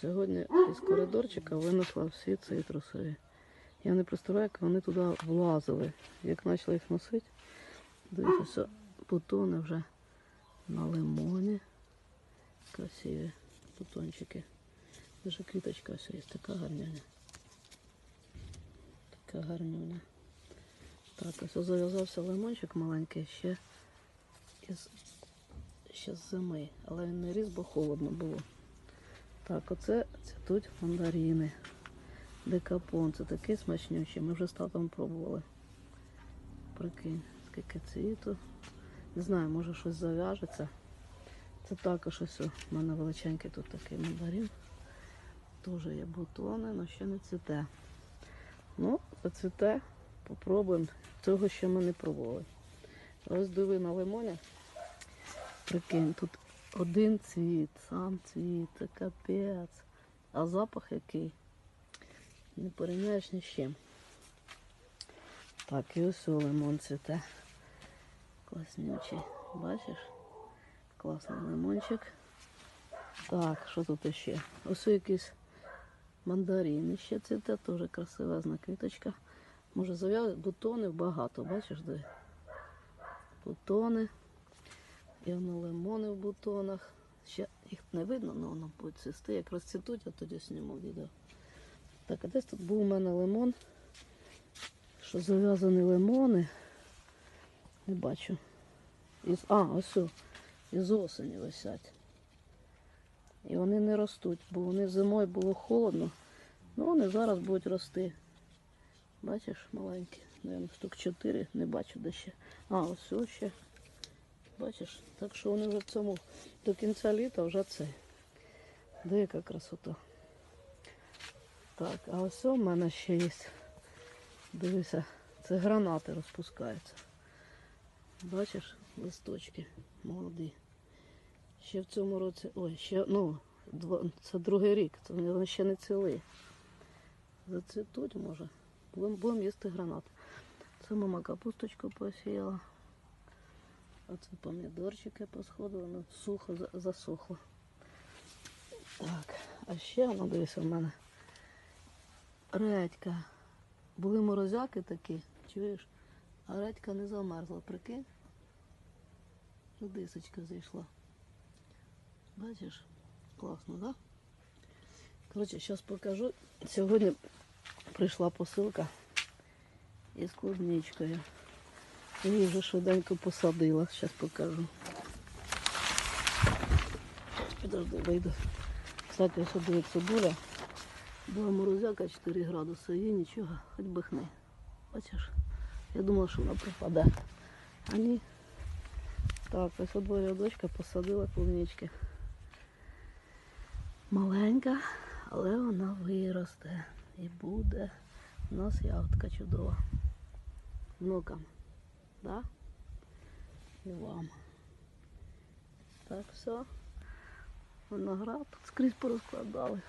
Сьогодні із коридорчика винесла всі цитрусові. Я не представляю, як вони туди влазили. Як почала їх носити, дивіться, все, бутони вже на лимоні. Красиві бутончики. Даже квіточка ось є, така гарняня. Така гарнюня. Так, ось зав'язався лимончик маленький ще із, ще з зими, але він не ріс, бо холодно було. Так, оце цвітуть мандарини. Декапон, це такий смачнючий. Ми вже з татом пробували. Прикинь, скільки цвіту. Не знаю, може щось зав'яжеться. Це також ось у мене величенький тут такий мандарин. Теж є бутони, але ще не цвіте. Ну, зацвіте, попробуємо. Цього ще ми не пробували. Ось диви на лимоні. Прикинь, тут один цвіт, сам цвіт, це капець. А запах який? Не порівняєш ні з чим. Так, і ось лимон цвіте. Класнючий. Бачиш? Класний лимончик. Так, що тут ще? Ось якийсь мандарин ще цвіте, теж красивезна квіточка. Може зав'язати бутони багато, бачиш де? Бутони. І воно лимони в бутонах. Ще їх не видно, але воно буде цвісти. Як розцвітуть, я тоді зніму відео. Так, а десь тут був у мене лимон. Що зав'язані лимони. Не бачу. Із, а, ось. Із осені висять. І вони не ростуть, бо вони зимою було холодно. Ну вони зараз будуть рости. Бачиш, маленькі. Наверно, штук 4, не бачу де ще. А, ось ще. Бачиш? Так що вони вже в цьому до кінця літа вже це. Де яка красота. Так, а ось у мене ще є. Дивися, це гранати розпускаються. Бачиш, листочки молоді. Ще в цьому році, ой, ще, ну, два, це другий рік, це вони ще не цілий. Зацвітуть може. Будемо будем їсти гранат. Це мама капусточку посіяла. Оце помідорчики посходили, ну, сухо засохло. Так, а ще воно дивися в мене. Редька. Були морозяки такі, чуєш? А редька не замерзла, прикинь. Дисочка зайшла. Бачиш? Класно, так? Да? Коротше, зараз покажу. Сьогодні прийшла посилка із клубничкою. Її вже швиденько посадила. Зараз покажу. Підожди, вийду. Кстати, ось диви цибуля. Була морозяка 4 градуси, їй нічого, хоч би хни. Бачиш? Я думала, що вона пропаде. А ні. Так, ось у дворі дочка посадила клубнички. Маленька, але вона виросте. І буде у нас ягодка чудова. Внукам. Да? І вам. Так, все. Виноград тут скрізь порозкладали.